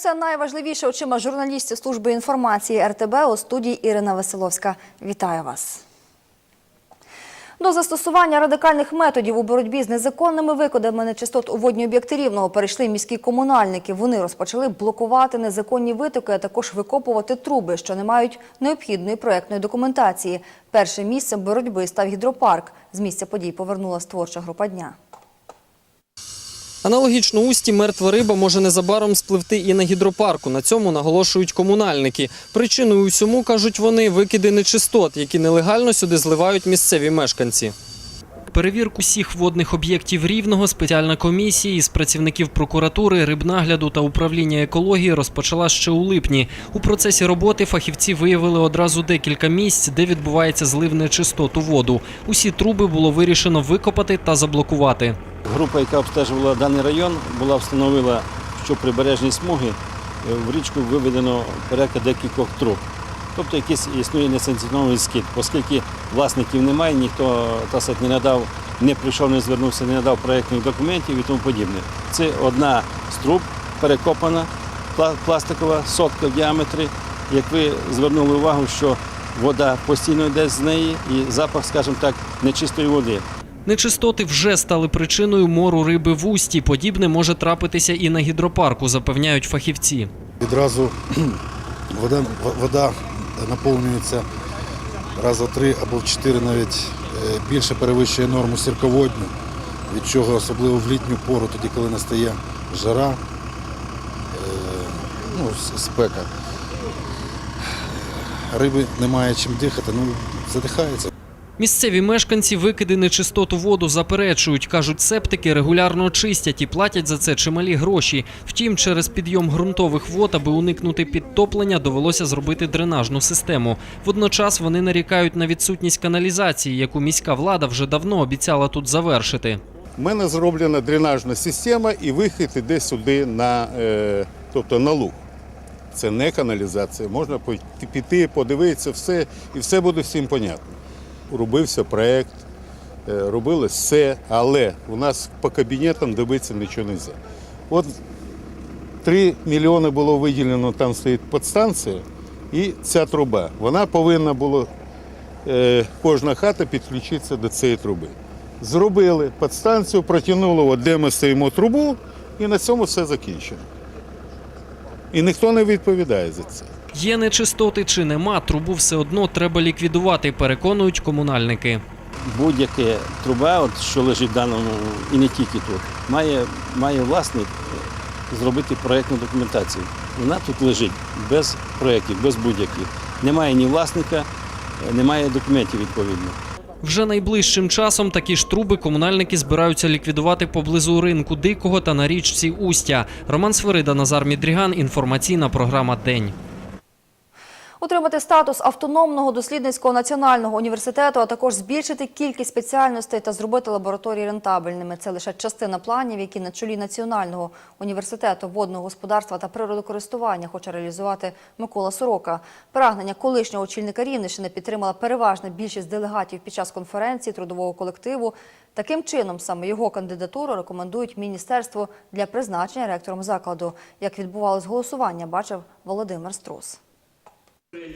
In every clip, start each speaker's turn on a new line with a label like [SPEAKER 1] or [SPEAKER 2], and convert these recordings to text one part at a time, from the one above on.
[SPEAKER 1] все найважливіше очима журналістів служби інформації РТБ у студії Ірина Веселовська. Вітаю вас. До застосування радикальних методів у боротьбі з незаконними викидами нечистот у водні об'єкти Рівного перейшли міські комунальники. Вони розпочали блокувати незаконні витоки, а також викопувати труби, що не мають необхідної проектної документації. Першим місцем боротьби став гідропарк. З місця подій повернулась творча група дня.
[SPEAKER 2] Аналогічно усті мертва риба може незабаром спливти і на гідропарку. На цьому наголошують комунальники. Причиною усьому, кажуть вони, викиди нечистот, які нелегально сюди зливають місцеві мешканці. Перевірку всіх водних об'єктів рівного спеціальна комісія із працівників прокуратури, рибнагляду та управління екології розпочала ще у липні. У процесі роботи фахівці виявили одразу декілька місць, де відбувається злив нечистот у воду. Усі труби було вирішено викопати та заблокувати.
[SPEAKER 3] Група, яка обстежувала даний район, була встановила, що прибережні смуги е, в річку виведено порядка декількох труб. Тобто якийсь існує несанкціонований скид, оскільки власників немає, ніхто так сказати, не надав, не прийшов, не звернувся, не надав проєктних документів і тому подібне. Це одна з труб перекопана, пластикова, сотка в діаметрі. Як ви звернули увагу, що вода постійно йде з неї і запах, скажімо так, нечистої води.
[SPEAKER 2] Нечистоти вже стали причиною мору риби в усті. Подібне може трапитися і на гідропарку, запевняють фахівці.
[SPEAKER 4] Відразу вода, вода наповнюється раза в три або в чотири навіть е, більше перевищує норму сірководню, від чого особливо в літню пору, тоді коли настає жара, е, ну, спека. Риби немає чим дихати, ну задихається.
[SPEAKER 2] Місцеві мешканці викиди нечистот у воду заперечують. Кажуть, септики регулярно чистять і платять за це чималі гроші. Втім, через підйом ґрунтових вод, аби уникнути підтоплення, довелося зробити дренажну систему. Водночас вони нарікають на відсутність каналізації, яку міська влада вже давно обіцяла тут завершити.
[SPEAKER 5] У мене зроблена дренажна система і вихід іде сюди на, е, тобто на луг. Це не каналізація. Можна піти, подивитися, все, і все буде всім понятно. Робився проєкт, е, робили все, але у нас по кабінетам дивитися нічого не можна. От 3 мільйони було виділено, там стоїть підстанція і ця труба. Вона повинна була е, кожна хата підключитися до цієї труби. Зробили підстанцію, протягнули, от де ми стоїмо трубу, і на цьому все закінчено. І ніхто не відповідає за це.
[SPEAKER 2] Є нечистоти чи нема, трубу все одно треба ліквідувати, переконують комунальники.
[SPEAKER 3] будь-яке труба, от, що лежить в даному, і не тільки тут, має, має власник зробити проєктну документацію. Вона тут лежить без проєктів, без будь-яких. Немає ні власника, е, немає документів відповідно.
[SPEAKER 2] Вже найближчим часом такі ж труби комунальники збираються ліквідувати поблизу ринку Дикого та на річці Устя. Роман Свирида, Назар Мідріган. Інформаційна програма День.
[SPEAKER 1] Отримати статус автономного дослідницького національного університету, а також збільшити кількість спеціальностей та зробити лабораторії рентабельними. Це лише частина планів, які на чолі Національного університету водного господарства та природокористування хоче реалізувати Микола Сорока. Прагнення колишнього очільника Рівненщини підтримала переважна більшість делегатів під час конференції трудового колективу. Таким чином, саме його кандидатуру рекомендують міністерству для призначення ректором закладу. Як відбувалось голосування, бачив Володимир Струс.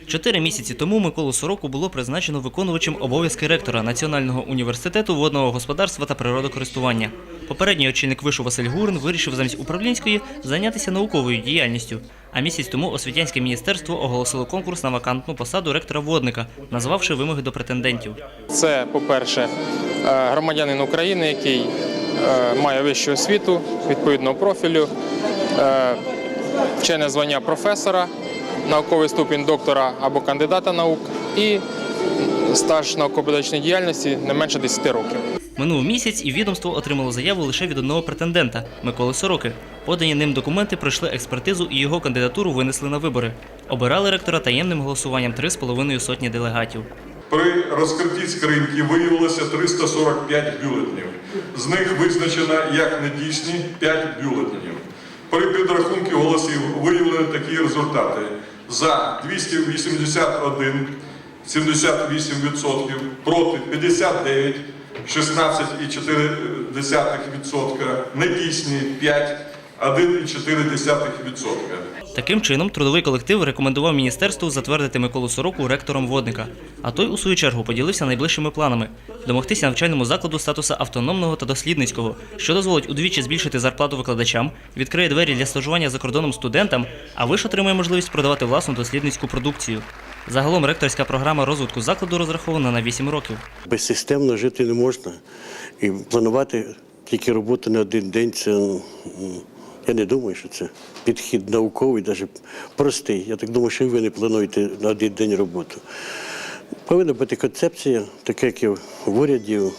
[SPEAKER 6] Чотири місяці тому Миколу Сороку було призначено виконувачем обов'язки ректора Національного університету водного господарства та природокористування. Попередній очільник вишу Василь Гурин вирішив замість управлінської зайнятися науковою діяльністю. А місяць тому освітянське міністерство оголосило конкурс на вакантну посаду ректора водника, назвавши вимоги до претендентів.
[SPEAKER 7] Це, по-перше, е, громадянин України, який е, має вищу освіту відповідного профілю, е, вчене звання професора, науковий ступінь доктора або кандидата наук і стаж науково-педагогічної діяльності не менше 10 років.
[SPEAKER 6] Минув місяць, і відомство отримало заяву лише від одного претендента Миколи Сороки. Подані ним документи пройшли експертизу і його кандидатуру винесли на вибори. Обирали ректора таємним голосуванням 3,5 сотні делегатів.
[SPEAKER 8] При розкритті скриньки виявилося 345 бюлетнів. З них визначено як недійсні 5 бюлетнів. При підрахунку голосів виявлені такі результати. За 281, 78%, проти 59, 16,4%, недійсні 5, 1,4%.
[SPEAKER 6] Таким чином, трудовий колектив рекомендував міністерству затвердити Миколу Сороку ректором водника. А той, у свою чергу, поділився найближчими планами домогтися навчальному закладу статусу автономного та дослідницького, що дозволить удвічі збільшити зарплату викладачам, відкриє двері для стажування за кордоном студентам, а виш отримає можливість продавати власну дослідницьку продукцію. Загалом ректорська програма розвитку закладу розрахована на 8 років.
[SPEAKER 9] Безсистемно жити не можна. І планувати тільки роботу на один день це я не думаю, що це підхід науковий, навіть простий. Я так думаю, що і ви не плануєте на один день роботу. Повинна бути концепція, така як і в уряді, в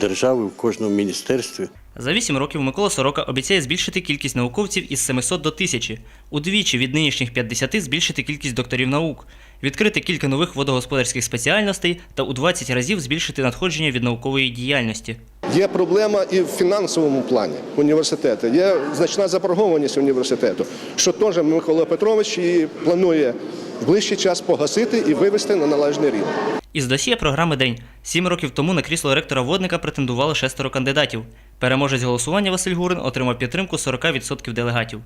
[SPEAKER 9] державі, в кожному міністерстві.
[SPEAKER 6] За 8 років Микола Сорока обіцяє збільшити кількість науковців із 700 до 1000, удвічі від нинішніх 50 збільшити кількість докторів наук, відкрити кілька нових водогосподарських спеціальностей та у 20 разів збільшити надходження від наукової діяльності.
[SPEAKER 10] Є проблема і в фінансовому плані університету. Є значна заборгованість університету, що теж Микола Петрович і планує в ближчий час погасити і вивести на належний рівень.
[SPEAKER 6] Із досьє програми День. Сім років тому на крісло ректора водника претендувало шестеро кандидатів. Переможець голосування Василь Гурин отримав підтримку 40% делегатів.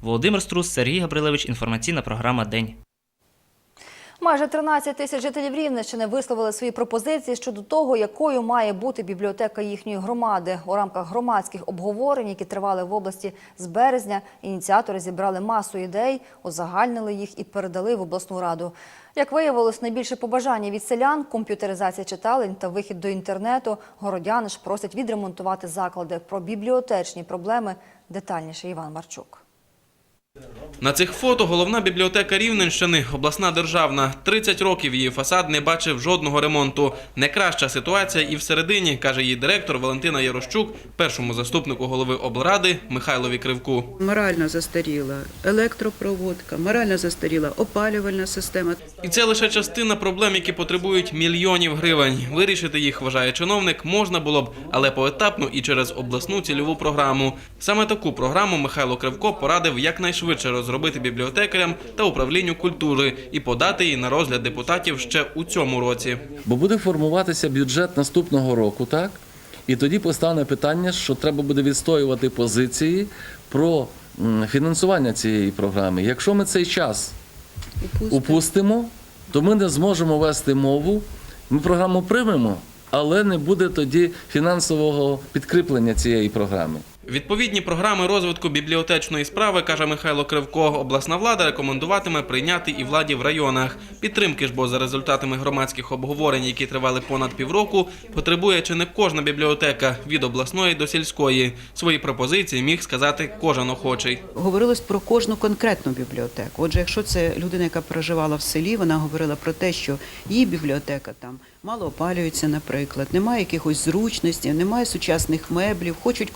[SPEAKER 6] Володимир Струс, Сергій Габрилевич. Інформаційна програма День.
[SPEAKER 1] Майже 13 тисяч жителів Рівненщини висловили свої пропозиції щодо того, якою має бути бібліотека їхньої громади. У рамках громадських обговорень, які тривали в області з березня, ініціатори зібрали масу ідей, узагальнили їх і передали в обласну раду. Як виявилось, найбільше побажання від селян – комп'ютеризація читалень та вихід до інтернету. Городяни ж просять відремонтувати заклади. Про бібліотечні проблеми детальніше Іван Марчук.
[SPEAKER 11] На цих фото головна бібліотека Рівненщини, обласна державна. 30 років її фасад не бачив жодного ремонту. Не краща ситуація і всередині, каже її директор Валентина Ярощук, першому заступнику голови облради Михайлові Кривку.
[SPEAKER 12] Морально застаріла електропроводка, морально застаріла опалювальна система.
[SPEAKER 11] І це лише частина проблем, які потребують мільйонів гривень. Вирішити їх, вважає чиновник, можна було б, але поетапно і через обласну цільову програму. Саме таку програму Михайло Кривко порадив якнайшвидше розробити бібліотекарям та управлінню культури і подати її на розгляд депутатів ще у цьому році.
[SPEAKER 13] Бо буде формуватися бюджет наступного року, так? І тоді постане питання, що треба буде відстоювати позиції про фінансування цієї програми. Якщо ми цей час упустимо, то ми не зможемо вести мову. Ми програму приймемо, але не буде тоді фінансового підкріплення цієї програми.
[SPEAKER 11] Відповідні програми розвитку бібліотечної справи, каже Михайло Кривко, обласна влада рекомендуватиме прийняти і владі в районах. Підтримки ж, бо за результатами громадських обговорень, які тривали понад півроку, потребує чи не кожна бібліотека від обласної до сільської. Свої пропозиції міг сказати кожен охочий.
[SPEAKER 12] Говорилось про кожну конкретну бібліотеку. Отже, якщо це людина, яка проживала в селі, вона говорила про те, що її бібліотека там мало опалюється, наприклад, немає якихось зручностей, немає сучасних меблів, хочуть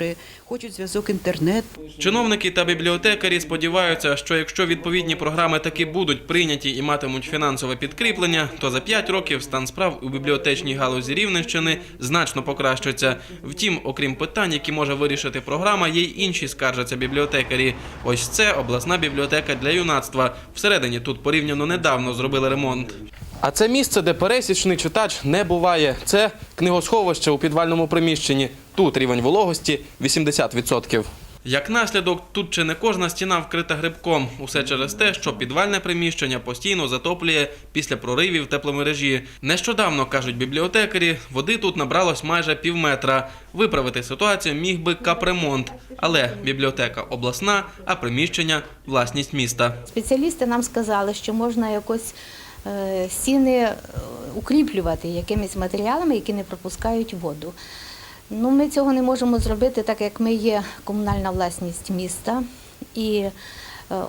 [SPEAKER 12] комп'ютери, хочуть зв'язок інтернет.
[SPEAKER 11] Чиновники та бібліотекарі сподіваються, що якщо відповідні програми таки будуть прийняті і матимуть фінансове підкріплення, то за 5 років стан справ у бібліотечній галузі Рівненщини значно покращиться. Втім, окрім питань, які може вирішити програма, є й інші скаржаться бібліотекарі. Ось це обласна бібліотека для юнацтва. Всередині тут порівняно недавно зробили ремонт. А це місце, де пересічний читач не буває. Це книгосховище у підвальному приміщенні. Тут рівень вологості 80%. Як наслідок, тут чи не кожна стіна вкрита грибком. Усе через те, що підвальне приміщення постійно затоплює після проривів тепломережі. Нещодавно, кажуть бібліотекарі, води тут набралось майже півметра. Виправити ситуацію міг би капремонт. Але бібліотека обласна, а приміщення власність міста.
[SPEAKER 14] Спеціалісти нам сказали, що можна якось е, стіни е, укріплювати якимись матеріалами, які не пропускають воду. Ну, ми цього не можемо зробити, так як ми є комунальна власність міста, і е,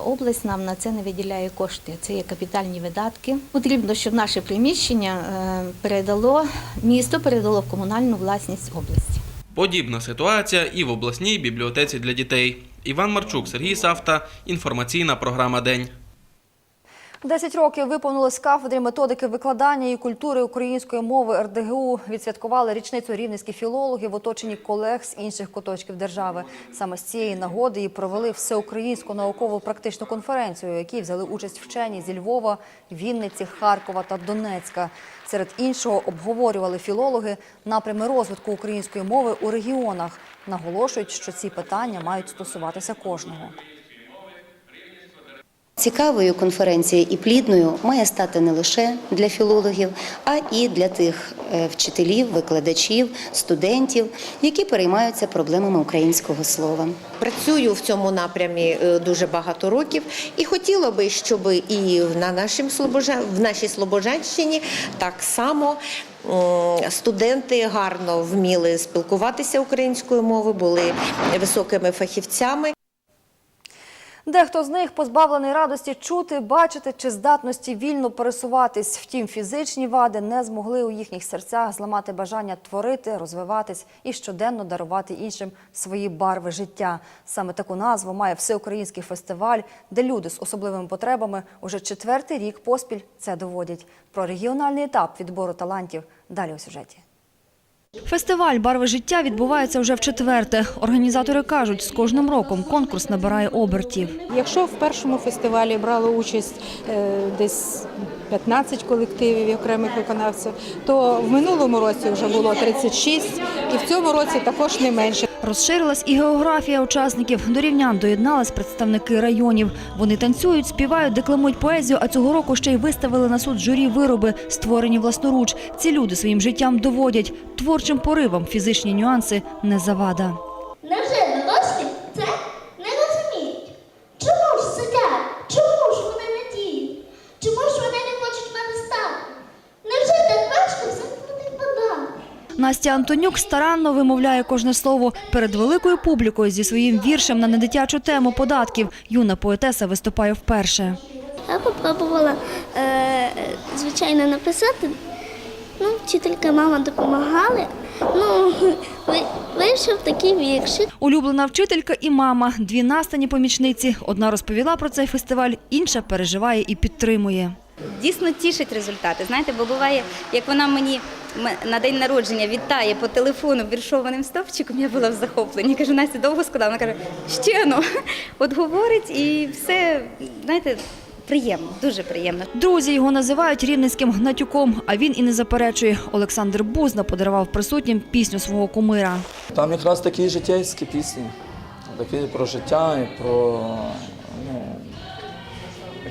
[SPEAKER 14] область нам на це не виділяє кошти. Це є капітальні видатки. Потрібно, щоб наше приміщення е, передало місто, передало в комунальну власність області.
[SPEAKER 11] Подібна ситуація і в обласній бібліотеці для дітей. Іван Марчук, Сергій Савта. Інформаційна програма День.
[SPEAKER 1] Десять років виповнилось кафедрі методики викладання і культури української мови РДГУ. Відсвяткували річницю рівненські філологи в оточенні колег з інших куточків держави. Саме з цієї нагоди і провели всеукраїнську наукову практичну конференцію, у якій взяли участь вчені зі Львова, Вінниці, Харкова та Донецька. Серед іншого обговорювали філологи напрями розвитку української мови у регіонах. Наголошують, що ці питання мають стосуватися кожного.
[SPEAKER 15] Цікавою конференцією і плідною має стати не лише для філологів, а і для тих е, вчителів, викладачів, студентів, які переймаються проблемами українського слова.
[SPEAKER 16] Працюю в цьому напрямі е, дуже багато років, і хотіла би, щоб і на нашім в нашій Слобожанщині так само студенти гарно вміли спілкуватися українською мовою, були високими фахівцями.
[SPEAKER 1] Дехто з них позбавлений радості чути, бачити чи здатності вільно пересуватись. Втім, фізичні вади не змогли у їхніх серцях зламати бажання творити, розвиватись і щоденно дарувати іншим свої барви життя. Саме таку назву має всеукраїнський фестиваль, де люди з особливими потребами уже четвертий рік поспіль це доводять. Про регіональний етап відбору талантів далі у сюжеті. Фестиваль Барви життя відбувається вже в четверте. Організатори кажуть, з кожним роком конкурс набирає обертів.
[SPEAKER 17] Якщо в першому фестивалі брали участь е, десь 15 колективів і окремих виконавців, то в минулому році вже було 36, і в цьому році також не менше.
[SPEAKER 1] Розширилась і географія учасників. До рівнян доєднались представники районів. Вони танцюють, співають, декламують поезію, а цього року ще й виставили на суд журі вироби, створені власноруч. Ці люди своїм життям доводять. Творчим поривам фізичні нюанси не завада.
[SPEAKER 18] Невже дорослі це не розуміють? Чому ж сидять? Чому ж вони не діють? Чому ж вони не хочуть мене стати? Невже так важко все буде подати?
[SPEAKER 1] Настя Антонюк старанно вимовляє кожне слово перед великою публікою зі своїм віршем на недитячу тему податків. Юна поетеса виступає вперше.
[SPEAKER 18] Я попробувала, е, звичайно, написати. Ну, вчителька, мама допомагали. Ну, вийшов такий віршик.
[SPEAKER 1] Улюблена вчителька і мама, дві настані помічниці. Одна розповіла про цей фестиваль, інша переживає і підтримує.
[SPEAKER 19] Дійсно тішить результати. Знаєте, бо буває, як вона мені на день народження вітає по телефону віршованим стовпчиком, я була в захопленні. Кажу, Настя довго складала. Вона каже, ще ну. От говорить і все, знаєте, приємно, дуже приємно.
[SPEAKER 1] Друзі його називають рівненським гнатюком, а він і не заперечує. Олександр Бузна подарував присутнім пісню свого кумира.
[SPEAKER 20] Там якраз такі життєйські пісні, такі про життя і про. Ну,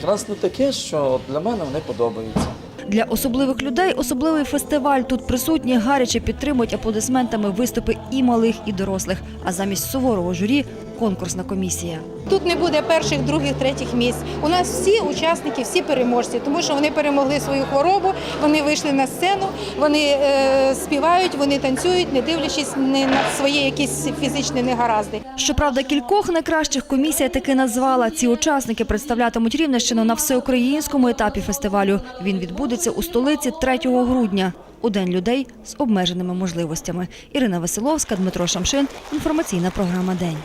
[SPEAKER 20] якраз не таке, що для мене вони подобаються.
[SPEAKER 1] Для особливих людей особливий фестиваль. Тут присутні гаряче підтримують аплодисментами виступи і малих, і дорослих. А замість суворого журі конкурсна комісія.
[SPEAKER 17] Тут не буде перших, других, третіх місць. У нас всі учасники, всі переможці, тому що вони перемогли свою хворобу, вони вийшли на сцену, вони е, співають, вони танцюють, не дивлячись на свої якісь фізичні негаразди.
[SPEAKER 1] Щоправда, кількох найкращих комісія таки назвала. Ці учасники представлятимуть Рівненщину на всеукраїнському етапі фестивалю. Він відбудеться у столиці 3 грудня. У День людей з обмеженими можливостями. Ірина Василовська, Дмитро Шамшин. Інформаційна програма День.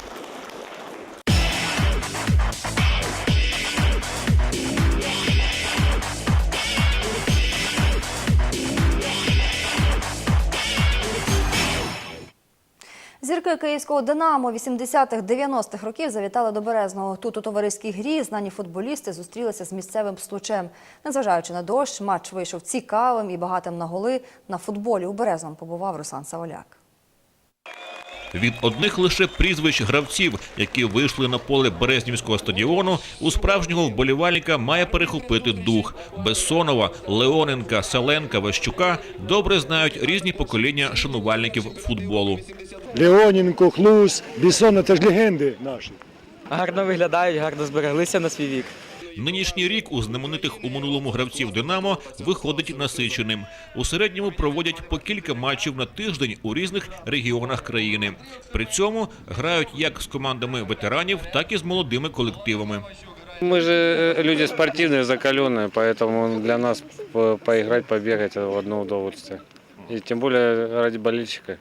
[SPEAKER 1] Зірки київського Динамо 80-х-90-х років завітали до Березного. Тут у товариській грі знані футболісти зустрілися з місцевим случем. Незважаючи на дощ, матч вийшов цікавим і багатим на голи. На футболі у Березному побував Руслан Саволяк.
[SPEAKER 21] Від одних лише прізвищ гравців, які вийшли на поле Березнівського стадіону, у справжнього вболівальника має перехопити дух. Бессонова, Леоненка, Селенка, Ващука добре знають різні покоління шанувальників футболу.
[SPEAKER 22] Леоненко, Хлус, Бісона це ж легенди наші.
[SPEAKER 23] Гарно виглядають, гарно збереглися на свій вік.
[SPEAKER 21] Нинішній рік у знаменитих у минулому гравців Динамо виходить насиченим. У середньому проводять по кілька матчів на тиждень у різних регіонах країни. При цьому грають як з командами ветеранів, так і з молодими колективами.
[SPEAKER 24] Мы же э, люди спортивные, закаленные, поэтому для нас по- поиграть, побегать – это одно удовольствие. И тем более ради болельщика.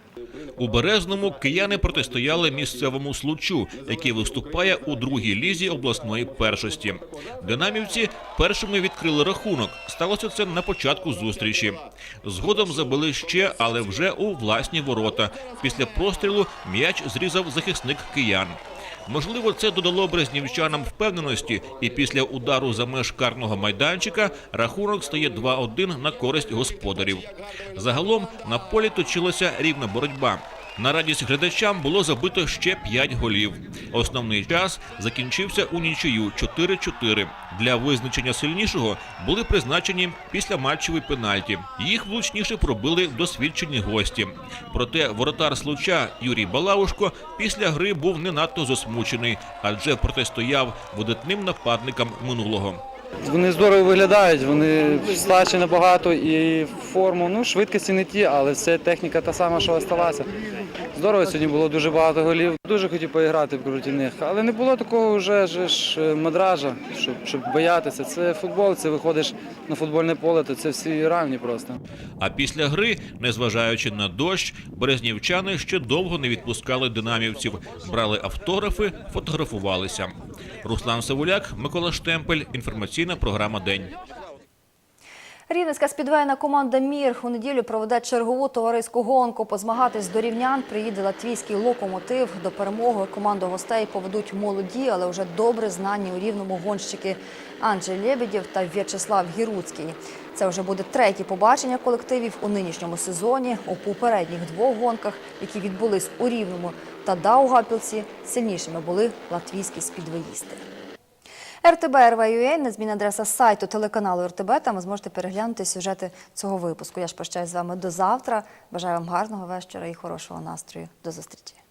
[SPEAKER 21] У Березному кияни протистояли місцевому случу, який виступає у другій лізі обласної першості. Динамівці першими відкрили рахунок. Сталося це на початку зустрічі. Згодом забили ще, але вже у власні ворота. Після прострілу м'яч зрізав захисник киян. Можливо, це додало брезнівчанам впевненості, і після удару за меж карного майданчика рахунок стає 2-1 на користь господарів. Загалом на полі точилася рівна боротьба. На радість глядачам було забито ще 5 голів. Основний час закінчився у нічию 4-4. Для визначення сильнішого були призначені післяматчеві пенальті. Їх влучніше пробили досвідчені гості. Проте воротар случа Юрій Балаушко після гри був не надто засмучений, адже протистояв видатним нападникам минулого.
[SPEAKER 23] Вони здорово виглядають, вони старші набагато і форму, ну, швидкості не ті, але все техніка та сама, що залишилася. Здорово сьогодні було дуже багато голів. Дуже хотів поіграти проти них, але не було такого вже ж е, мадража, щоб, щоб боятися. Це футбол, це виходиш на футбольне поле, то це всі равні просто.
[SPEAKER 21] А після гри, незважаючи на дощ, березнівчани ще довго не відпускали динамівців, брали автографи, фотографувалися. Руслан Савуляк, Микола Штемпель. Інформаційна програма День.
[SPEAKER 1] Рівненська спідвейна команда Мір у неділю проведе чергову товариську гонку. Позмагатись до рівнян приїде латвійський локомотив. До перемоги команду гостей поведуть молоді, але вже добре знані у рівному гонщики Анджей Лебедєв та В'ячеслав Гіруцький. Це вже буде третє побачення колективів у нинішньому сезоні. У попередніх двох гонках, які відбулись у Рівному та Даугапілсі, сильнішими були латвійські спідвеїсти. РТБ РВ.ЮА, незмінна адреса сайту телеканалу РТБ. Там ви зможете переглянути сюжети цього випуску. Я ж прощаюсь з вами до завтра. Бажаю вам гарного вечора і хорошого настрою. До зустрічі.